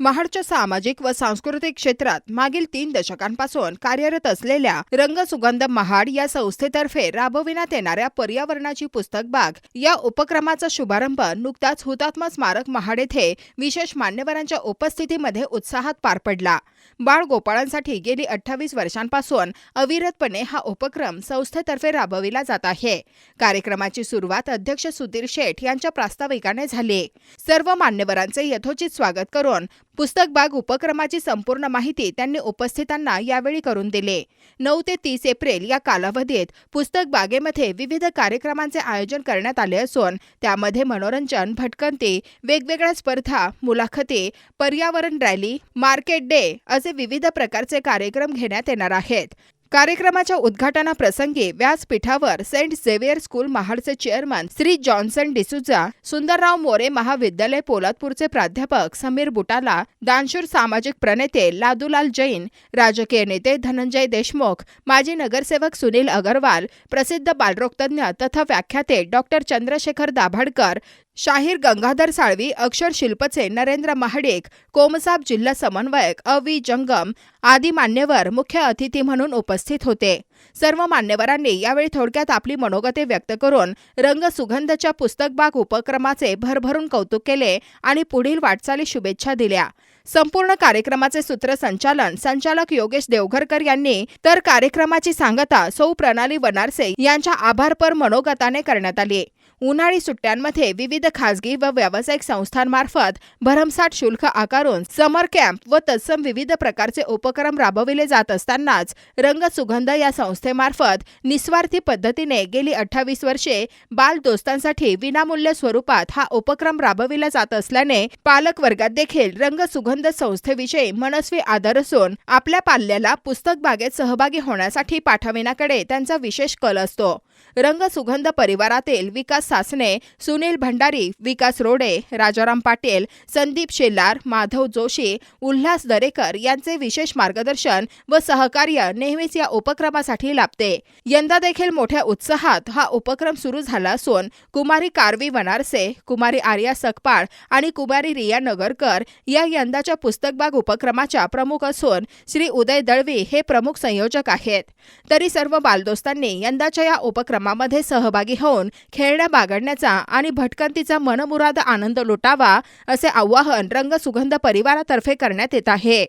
महाडच्या सामाजिक व सांस्कृतिक क्षेत्रात मागील तीन दशकांपासून कार्यरत असलेल्या रंगसुगंध महाड या संस्थेतर्फे राबविण्यात येणाऱ्या पर्यावरणाची पुस्तक बाग या उपक्रमाचा शुभारंभ नुकताच हुतात्मा स्मारक महाड येथे विशेष मान्यवरांच्या उपस्थितीमध्ये उत्साहात पार पडला. बाळ गोपाळांसाठी गेली अठ्ठावीस वर्षांपासून अविरतपणे हा उपक्रम संस्थेतर्फे राबविला जात आहे. कार्यक्रमाची सुरुवात अध्यक्ष सुधीर शेठ यांच्या प्रास्ताविकाने झाली. सर्व मान्यवरांचे यथोचित स्वागत करून पुस्तक बाग उपक्रमाची संपूर्ण माहिती त्यांनी उपस्थितांना यावेळी करून दिले. नऊ ते तीस एप्रिल या कालावधीत पुस्तक बागेमध्ये विविध कार्यक्रमांचे आयोजन करण्यात आले असून त्यामध्ये मनोरंजन भटकंती वेगवेगळ्या स्पर्धा मुलाखती पर्यावरण रॅली मार्केट डे असे विविध प्रकारचे कार्यक्रम घेण्यात येणार आहेत. कार्यक्रमाच्या उद्घाटनाप्रसंगी व्यासपीठावर सेंट झेवियर स्कूल महाडचे चेअरमन श्री जॉन्सन डिसुजा सुंदरराव मोरे महाविद्यालय पोलादपूरचे प्राध्यापक समीर बुटाला दानशूर सामाजिक प्रणेते लादूलाल जैन राजकीय नेते धनंजय देशमुख माजी नगरसेवक सुनील अगरवाल प्रसिद्ध बालरोगतज्ञ तथा व्याख्याते डॉक्टर चंद्रशेखर दाभाडकर शाहीर गंगाधर साळवी अक्षर शिल्पचे नरेंद्र महाडिक कोमसाब जिल्हा समन्वयक अवी जंगम आदी मान्यवर मुख्य अतिथी म्हणून उपस्थित होते. सर्व मान्यवरांनी यावेळी थोडक्यात आपली मनोगते व्यक्त करून रंग सुगंधच्या उपक्रमाचे भरभरून कौतुक केले आणि पुढील वाटचाली शुभेच्छा दिल्या. संपूर्ण कार्यक्रमाचे सूत्रसंचालन संचालक योगेश देवघरकर यांनी तर कार्यक्रमाची सांगता सौ प्रणाली वनारसे यांच्या आभारपर मनोगताने करण्यात आली. उन्हाळी सुट्ट्यांमध्ये विविध खासगी व व्यावसायिक संस्थांमार्फत भरमसाठ शुल्क आकारून समर कॅम्प व तत्सम विविध प्रकारचे उपक्रम राबविले जात असतानाच रंग सुगंध या संस्थेमार्फत निस्वार्थी पद्धतीने गेली अठ्ठावीस वर्षे बाल दोस्तांसाठी विनामूल्य स्वरूपात हा उपक्रम राबविला जात असल्याने पालक वर्गात देखील रंग सुगंध संस्थेविषयी मनस्वी आदर असून आपल्या पाल्याला पुस्तक बागेत सहभागी होण्यासाठी पाठविण्याकडे त्यांचा विशेष कल असतो. रंग सुगंध परिवारातील विकास सासणे सुनील भंडारी विकास रोडे राजाराम पाटील संदीप शेलार माधव जोशी उल्हास दरेकर यांचे विशेष मार्गदर्शन व सहकार्य नेहमीच या उपक्रमासाठी लाभते. यंदा देखील मोठ्या उत्साहात हा उपक्रम सुरू झाला असून कुमारी कारवी वनारसे कुमारी आर्या सकपाळ आणि कुमारी रिया नगरकर या यंदाच्या पुस्तकबाग उपक्रमाच्या प्रमुख असून श्री उदय दळवी हे प्रमुख संयोजक आहेत. तरी सर्व बालदोस्तांनी यंदाच्या या उपक्रमामध्ये सहभागी होऊन खेळण्या बागडण्याचा आणि भटकंतीचा मनमुराद आनंद लुटावा असे आवाहन रंग सुगंध परिवारातर्फे करण्यात येत आहे.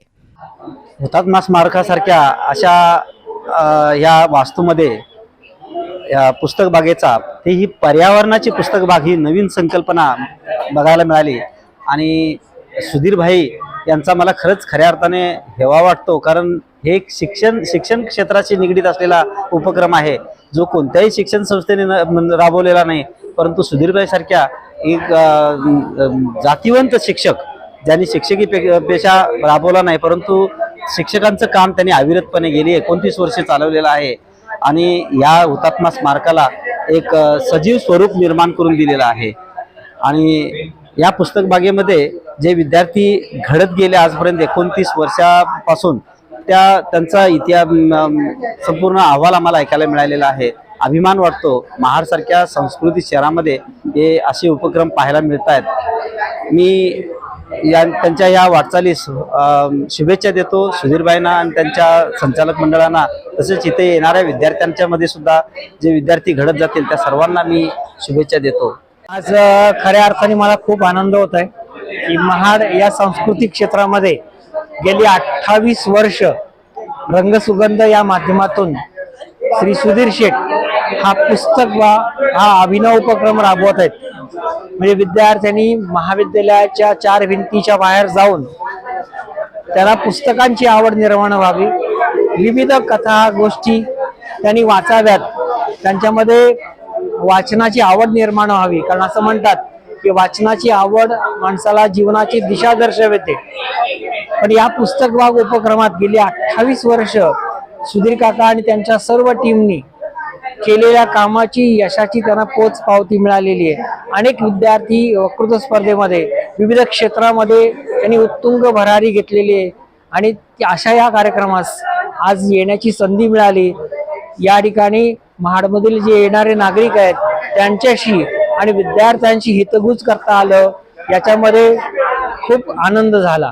हुतात्मा स्मारकासारख्या अशा या वास्तूमध्ये या पुस्तक बागेचा ते ही पर्यावरणाची पुस्तक बाग ही नवीन संकल्पना बघायला मिळाली. आणि सुधीर भाई यांचा मला खरंच खऱ्या अर्थाने हेवा वाटतो कारण हे एक शिक्षण शिक्षण क्षेत्राशी निगडीत असलेला उपक्रम आहे. जो कोणत्याही शिक्षण संस्थेने न- म्हणजे राबवलेला नाही परंतु सुधीरभाई सारख्या एक जातीवंत शिक्षक ज्यांनी शिक्षकी पे पेशा राबवला नाही परंतु शिक्षकांचं काम त्यांनी अविरतपणे गेली एकोणतीस वर्षे चालवलेलं आहे. आणि या हुतात्मा स्मारकाला एक सजीव स्वरूप निर्माण करून दिलेलं आहे. आणि या पुस्तक बागेमध्ये जे विद्यार्थी घडत गेले आजपर्यंत एकोणतीस वर्षापासून त्या त्यांचा इतिहास संपूर्ण अहवाल आम्हाला ऐकायला मिळालेला आहे. अभिमान वाटतो महाडसारख्या संस्कृती शहरामध्ये हे असे उपक्रम पाहायला मिळत आहेत मी या त्यांच्या या वाटचालीस शुभेच्छा देतो सुधीरबाईंना आणि त्यांच्या संचालक मंडळांना. तसेच इथे येणाऱ्या विद्यार्थ्यांच्या मध्ये सुद्धा जे विद्यार्थी घडत जातील त्या सर्वांना मी शुभेच्छा देतो. आज खऱ्या अर्थाने मला खूप आनंद होत आहे की महाड या सांस्कृतिक क्षेत्रामध्ये गेली अठ्ठावीस वर्ष रंगसुगंध या माध्यमातून श्री सुधीर शेठ हा पुस्तक वा हा अभिनव उपक्रम राबवत आहेत. म्हणजे विद्यार्थ्यांनी महाविद्यालयाच्या चार भिंतीच्या बाहेर जाऊन त्याला पुस्तकांची आवड निर्माण व्हावी. विविध कथा गोष्टी त्यांनी वाचाव्यात. त्यांच्यामध्ये वाचनाची आवड निर्माण व्हावी. कारण असं म्हणतात की वाचनाची आवड माणसाला जीवनाची दिशा दर्शवते. पण या पुस्तक बाग उपक्रमात गेली अठ्ठावीस वर्ष सुधीर काका आणि त्यांच्या सर्व टीमनी केलेल्या कामाची यशाची त्यांना पोच पावती मिळालेली आहे. अनेक विद्यार्थी वक्तृत्व स्पर्धेमध्ये विविध क्षेत्रामध्ये त्यांनी उत्तुंग भरारी घेतलेली आहे. आणि ती- अशा या कार्यक्रमास आज येण्याची संधी मिळाली. या ठिकाणी महाडमधील जे येणारे नागरिक आहेत त्यांच्याशी आणि विद्यार्थ्यांशी हितगुज करता आलं याच्यामध्ये खूप आनंद झाला.